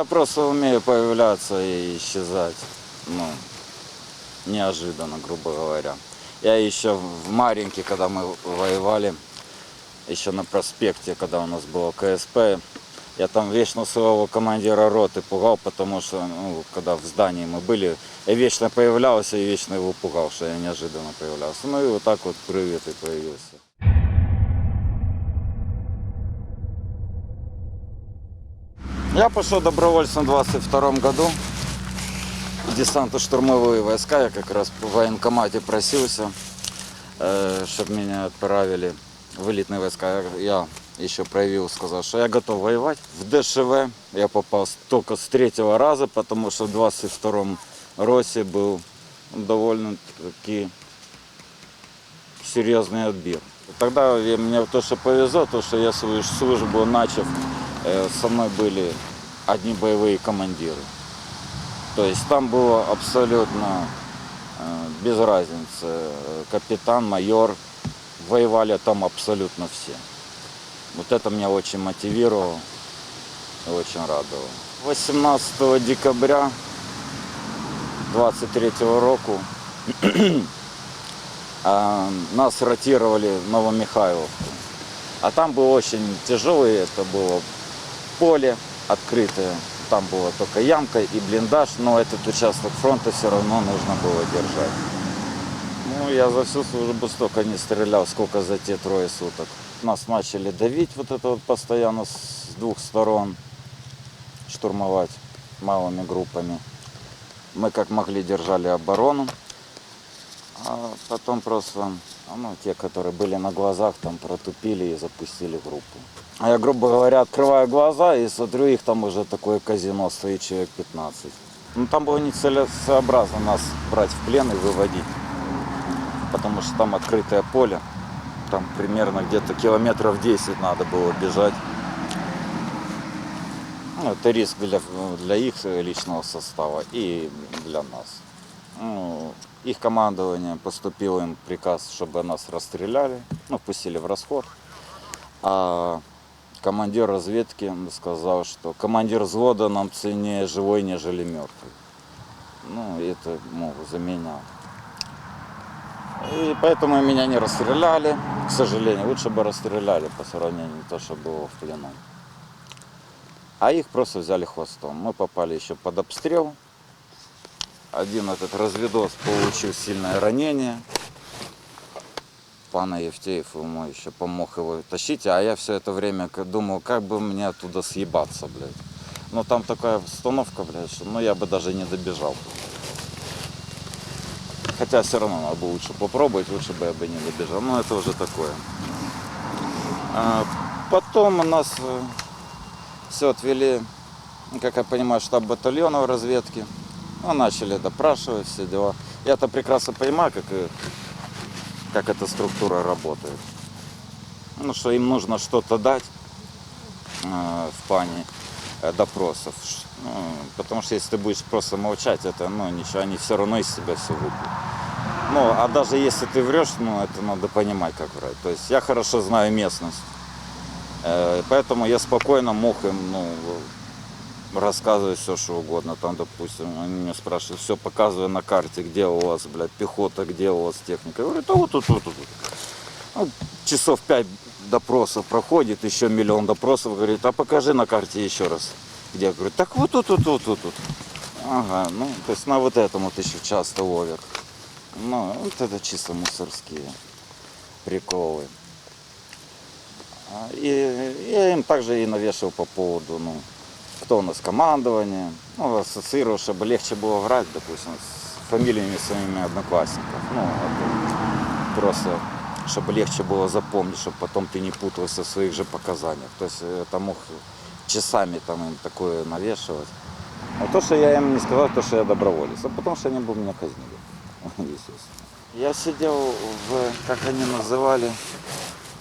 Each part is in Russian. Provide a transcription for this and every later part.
Я просто умею появляться и исчезать. Ну, неожиданно, грубо говоря. Я еще в Маринке, когда мы воевали, еще на проспекте, когда у нас было КСП, я там вечно своего командира роты пугал, потому что, ну, когда в здании мы были, я вечно появлялся и вечно его пугал, что я неожиданно появлялся. Ну и вот так вот привет и появился. Я пошел добровольцем в 22 году. в Десантно-штурмовые войска. Я как раз в военкомате просился, чтобы меня отправили в элитные войска. Я еще проявил, сказал, что я готов воевать. В ДШВ я попал только с третьего раза, потому что в 22-м росе был довольно-таки серьезный отбір. Тогда мне то, что повезло, то, что я свою службу начав, э, со мной были одни боевые командиры. То есть там было абсолютно э, без разницы. Э, Капитан, майор, воевали там абсолютно все. Вот это меня очень мотивировало и очень радовало. 18 декабря 23 року а, нас ротировали в Новомихайловку. А там был очень тяжелый, это было поле открытое. Там была только ямка и блиндаж, но этот участок фронта все равно нужно было держать. Ну, я за всю службу столько не стрелял, сколько за те трое суток. Нас начали давить вот это вот постоянно с двух сторон, штурмовать малыми группами. Мы как могли держали оборону, а потом просто, ну, те, которые были на глазах, там протупили и запустили группу. А я, грубо говоря, открываю глаза и смотрю, их там уже такое казино стоит человек 15. Ну, там было нецелесообразно нас брать в плен и выводить, потому что там открытое поле, там примерно где-то километров 10 надо было бежать. Ну, это риск для, для их личного состава и для нас. Ну, их командование поступил им приказ, чтобы нас расстреляли, ну, пустили в расход. А командир разведки сказал, что командир взвода нам ценнее живой, нежели мертвый. Ну, это, мол, за меня. И поэтому меня не расстреляли, к сожалению. Лучше бы расстреляли по сравнению с то, что было в плену. А их просто взяли хвостом. Мы попали еще под обстрел. Один этот разведос получил сильное ранение. Пана Евтеев ему еще помог его тащить, а я все это время думал, как бы мне оттуда съебаться, блядь. Но там такая установка, блядь, что ну, я бы даже не добежал. Хотя все равно надо было лучше попробовать, лучше бы я бы не добежал. Но это уже такое. А, потом у нас все отвели, как я понимаю, штаб батальона в разведке. Ну, начали допрашивать все дела. Я-то прекрасно понимаю, как, как эта структура работает. Ну, что им нужно что-то дать э, в плане э, допросов. Ну, потому что если ты будешь просто молчать, это, ну, ничего, они все равно из себя все выпьют. Ну, а даже если ты врешь, ну, это надо понимать, как врать. То есть я хорошо знаю местность. Э, Поэтому я спокойно мог им ну, рассказывать все, что угодно. Там, допустим, они меня спрашивают, все показываю на карте, где у вас, блядь, пехота, где у вас техника. Я говорю, да вот тут, вот тут. Ну, часов пять допросов проходит, еще миллион допросов. Говорит, а покажи на карте еще раз. Где? Я говорю, так вот тут, тут, тут, тут, тут. Ага, ну, то есть на вот этом вот еще часто ловят. Ну, вот это чисто мусорские приколы. А, И я им также и навешивал по поводу, ну, кто у нас командование, ну, ассоциировал, чтобы легче было врать, допустим, с фамилиями своими одноклассников. Ну, это просто, чтобы легче было запомнить, чтобы потом ты не путался в своих же показаниях. То есть это мог часами там им такое навешивать. А то, что я им не сказал, то, что я доброволец, а потому что они бы меня казнили, естественно. Я сидел в, как они называли,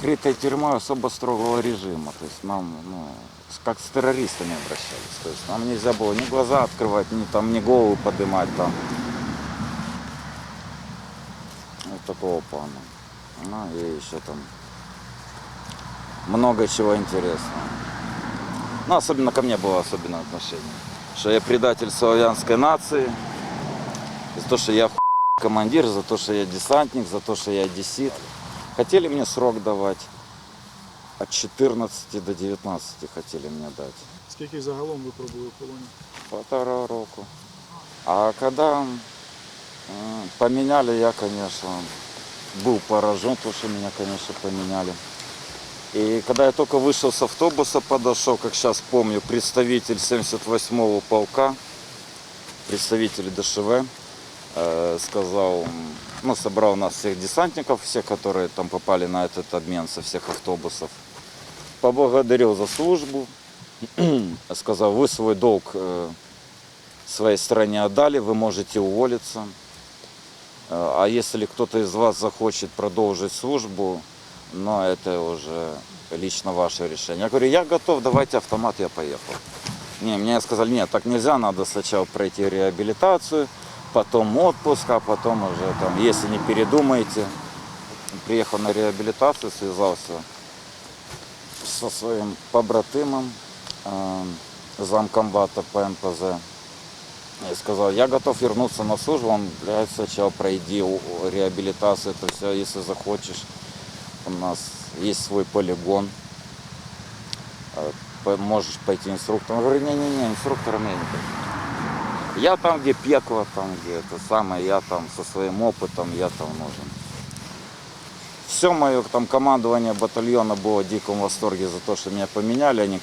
крытой тюрьмой особо строгого режима. То есть нам, ну, как с террористами обращались. То есть нам нельзя было ни глаза открывать, ни там, ни голову поднимать там. Вот такого плана. Ну и еще там много чего интересного. Ну, особенно ко мне было особенное отношение. Что я предатель славянской нации, за то, что я командир, за то, что я десантник, за то, что я одессит. Хотели мне срок давать. От 14 до 19 хотели мне дать. Скільки загалом ви пробули в полоні? Полтора року. А когда поменяли, я, конечно, был поражен, то, что меня, конечно, поменяли. И когда я только вышел с автобуса, подошел, как сейчас помню, представитель 78-го полка, представитель ДШВ, сказал, м, ну, собрал нас всех десантников, всех, которые там попали на этот обмен со всех автобусов, поблагодарил за службу, сказал, вы свой долг э, своей стране отдали, вы можете уволиться. Э, А если кто-то из вас захочет продолжить службу, но это уже лично ваше решение. Я говорю, я готов, давайте автомат, я поехал. Не, мне сказали, нет, так нельзя, надо сначала пройти реабилитацию, потом отпуск, а потом уже там, если не передумаете. Приехал на реабилитацию, связался со своим побратимом, э, замкомбата по МПЗ. Я сказал, я готов вернуться на службу, он, блядь, сначала пройди реабилитацию, это все, если захочешь. У нас есть свой полигон, Э, можешь пойти инструктором. Я говорю, не-не-не, инструктором я не пойду. Я там, где пекло, там, где это самое, я там со своим опытом, я там нужен. Все мое там командование батальона было в диком восторге за то, что меня поменяли. Они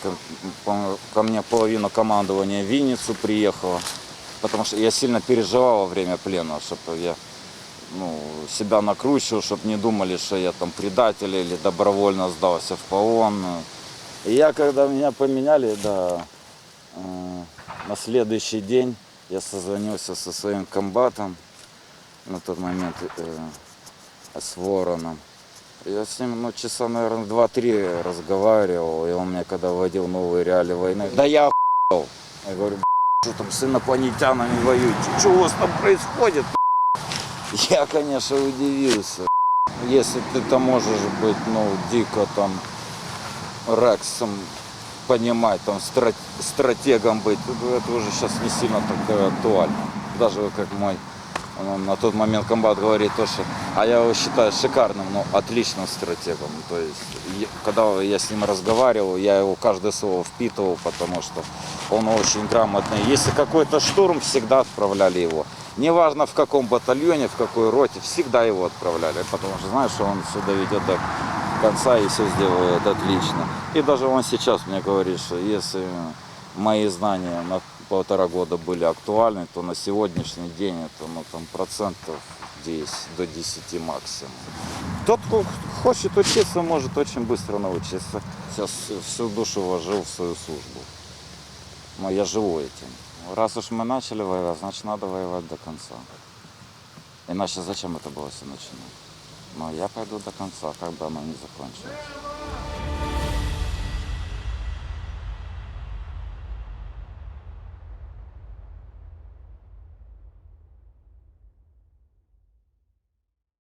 ко, ко мне половину командования в Винницу приехала. Потому что я сильно переживал во время плена, чтобы я ну, себя накручивал, чтобы не думали, что я там предатель или добровольно сдался в полон. И я, когда меня поменяли, да, э, на следующий день я созвонился со своим комбатом на тот момент э, с Вороном. Я с ним, ну, часа, наверное, два-три разговаривал, и он мне, когда вводил новые реалии войны, да я охуел. Я говорю, что там с инопланетянами воюете, что у вас там происходит? Я, конечно, удивился. Если ты там можешь быть, ну, дико там Рексом понимать, там, страт- стратегом быть, это уже сейчас не сильно так актуально. Даже как мой на тот момент комбат говорит то, что, а я его считаю шикарным, но отличным стратегом. То есть, когда я с ним разговаривал, я его каждое слово впитывал, потому что он очень грамотный. Если какой-то штурм, всегда отправляли его. Неважно в каком батальоне, в какой роте, всегда его отправляли, потому что знаешь, что он все доведет до конца и все сделает отлично. И даже он сейчас мне говорит, что если мои знания на полтора года были актуальны, то на сегодняшний день это ну, там, процентов 10 до 10 максимум. Тот, кто хочет учиться, может очень быстро научиться. Сейчас всю душу вложил в свою службу. Но я живу этим. Раз уж мы начали воевать, значит надо воевать до конца. Иначе зачем это было все начинать? Но я пойду до конца, как бы оно ни закончилось.